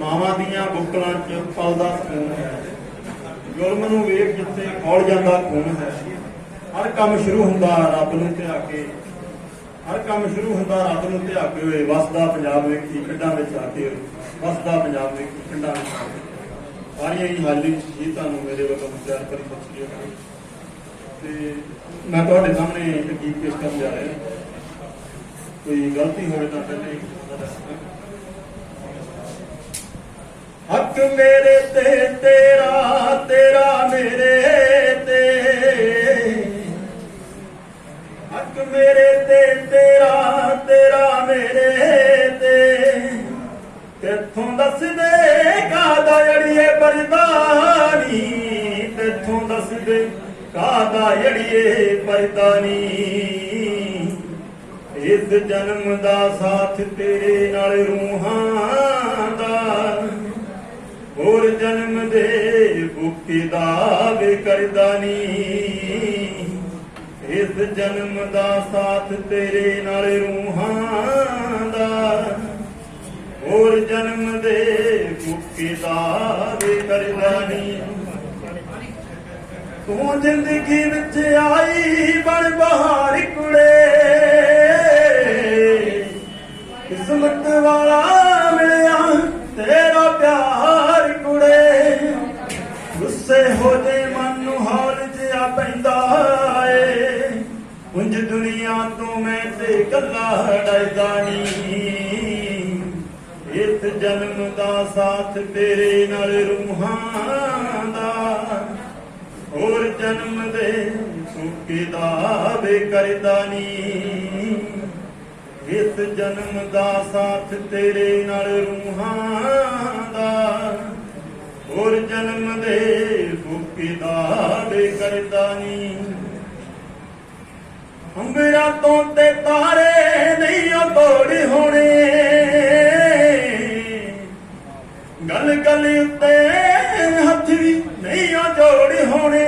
ਮਾਵਾਂ ਦੀਆਂ, ਬੁੱਕਲਾਂ 'ਚ ਪਲਦਾ ਖੂਨ ਹੈ। ਜ਼ੁਲਮ ਨੂੰ ਵੇਖ ਜਿੱਥੇ ਖੌਲ ਜਾਂਦਾ ਖੂਨ ਹੈ। ਹਰ ਕੰਮ ਸ਼ੁਰੂ ਹੁੰਦਾ ਰੱਬ ਨੂੰ ਧਿਆ ਕੇ। ਹਰ ਕੰਮ ਸ਼ੁਰੂ ਹੁੰਦਾ ਰੱਬ ਨੂੰ ਧਿਆ ਕੇ ਹੋਏ। ਵਸਦਾ ਪੰਜਾਬ ਵੇਖੀ ਪਿੰਡਾਂ ਵਿੱਚ ਆ ਕੇ ਵਸਦਾ ਪੰਜਾਬ ਵੇਖੀ ਪਿੰਡਾਂ ਵਿੱਚ ਆ ਕੇ। ਸਾਰੀਆਂ ਹੀ ਹਾਜ਼ਰੀ ਜੀ ਤੁਹਾਨੂੰ ਮੇਰੇ ਵੱਲੋਂ ਪਿਆਰ ਭਰੀ ਸਤਿ ਸ਼੍ਰੀ ਤੇ ਮੈਂ ਤੁਹਾਡੇ ਸਾਹਮਣੇ ਇੱਕ ਗੀਤ ਪੇਸ਼ ਕਰਨ ਜਾ ਰਿਹਾ। ਕੋਈ ਗਲਤੀ ਹੋਵੇ ਤਾਂ ਪਹਿਲੇ ਦੱਸਣਾ ਹੱਕ ਮੇਰੇ ਤੇ, ਤੇਰਾ ਤੇਰਾ ਮੇਰੇ ਤੇ। ਹੱਕ ਮੇਰੇ ਤੇ, ਤੇਰਾ ਤੇਰਾ ਮੇਰੇ ਤੇ। ਤੇਥੋਂ ਦੱਸ ਦੇ ਕਾਦਾ ਅੜੀਏ ਬਰਦਾਨੀ ਤੇਥੋਂ ਦੱਸ ਦੇ ਕਾਦਾ ਅੜੀਏ ਬਰਦਾਨੀ ਇਸ ਜਨਮ ਦਾ ਸਾਥ ਤੇਰੇ ਨਾਲ ਰੂਹਾਂ ਦਾ। ਹੋਰ ਜਨਮ ਦੇ ਭੁੱਖੀ ਦਾ ਵੇ ਕਰਦਾ ਨੀ। ਇਸ ਜਨਮ ਦਾ ਸਾਥ ਤੇਰੇ ਨਾਲ ਰੂਹਾਂ ਦਾ। ਹੋਰ ਜਨਮ ਦੇ ਭੁੱਖੀ ਦਾ ਵੇ ਕਰਦਾ ਨੀ। ਤੂੰ ਜ਼ਿੰਦਗੀ ਵਿੱਚ ਆਈ ਬਣ ਬਹਾਰ ਕੁੜੇ ਕਿਸਮਤ ਵਾਲਾ ਹੋ ਜੇ ਮਨ ਨੂੰ ਹੌਲ ਜਿਹਾ ਪੈਂਦਾ ਏ। ਉਂਝ ਦੁਨੀਆ ਤੋਂ ਮੈਂ ਤੇ ਗੱਲਾਂ ਡਰਦਾ ਨਹੀਂ। ਇਸ ਜਨਮ ਦਾ ਸਾਥ ਤੇਰੇ ਨਾਲ ਰੂਹਾਂ ਦਾ। ਹੋਰ ਜਨਮ ਦੇ ਸੁੱਕੇ ਦਾ ਵੇ ਕਰਦਾ ਨੀ ਇਸ ਜਨਮ ਦਾ ਸਾਥ ਤੇਰੇ ਨਾਲ ਰੂਹਾਂ ਦਾ। ਹੋਰ ਜਨਮ ਦੇ ਸੁੱਕੇ ਕਰਦਾ ਨੀ। ਅੰਬਰਾਂ ਤੋਂ ਤੇ ਤਾਰੇ ਨਹੀਂ ਉਹ ਤੋੜ ਹੋਣੇ। ਗੱਲ ਗੱਲ ਉੱਤੇ ਹੱਥ ਵੀ ਨਹੀਂ ਉਹ ਜੋੜ ਹੋਣੇ।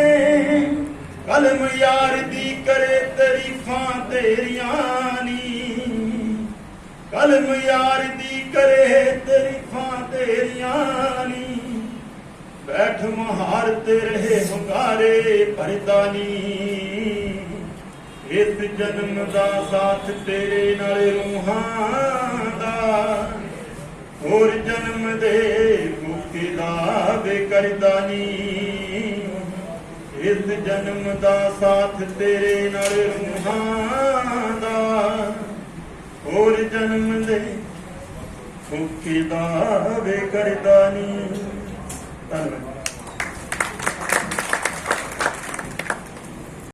ਕਲਮ ਯਾਰ ਦੀ ਕਰੇ ਤਰੀਫਾਂ ਤੇਰੀਆਂ ਨੀ। ਕਲਮ ਯਾਰ ਦੀ ਕਰੇ ਤਰੀਫਾਂ ਤੇਰੀਆਂ ਨੀ। ਬੈਠ ਮਹਾਰ ਤੇ ਰਹੇ ਹੁੰਗਾਰੇ ਭਰਦਾ ਇਸ ਜਨਮ ਦਾ ਸਾਥ ਤੇਰੇ ਨਾਲ ਰੂਹਾਂ ਦਾ। ਹੋਰ ਜਨਮ ਦੇ ਮੁਕਤੀ ਦਾ ਵੇ ਕਰਦਾ ਇਸ ਜਨਮ ਦਾ ਸਾਥ ਤੇਰੇ ਨਾਲ ਰੂਹਾਂ ਦਾ। ਹੋਰ ਜਨਮ ਦੇ ਮੁਕਤੀ ਦਾ ਵੇ ਕਰਦਾ